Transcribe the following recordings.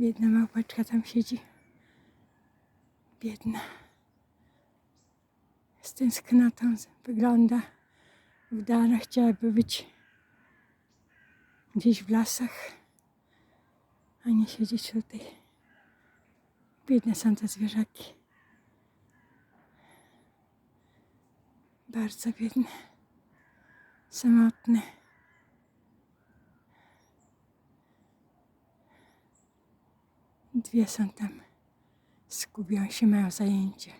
Biedna małpaczka tam siedzi. Biedna. Z tęsknotą wygląda. Wdana chciałaby być gdzieś w lasach, a nie siedzieć tutaj. Biedne są te zwierzaki. Bardzo biedne. Samotne. Dwie są tam. Skubią się, mają zajęcie.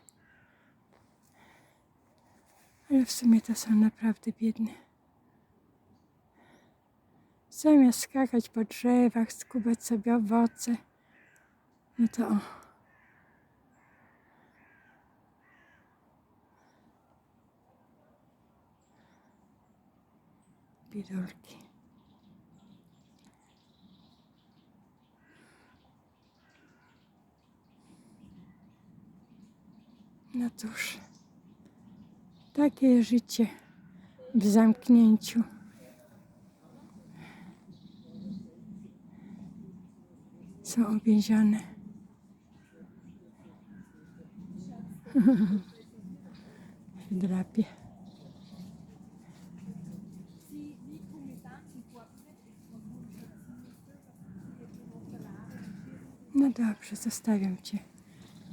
Ale w sumie to są naprawdę biedne. Zamiast skakać po drzewach, skubać sobie owoce, no to o. Biedulki. No cóż, takie życie w zamknięciu. Są uwięzione. W drapie. No dobrze, zostawiam cię,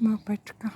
małpeczko.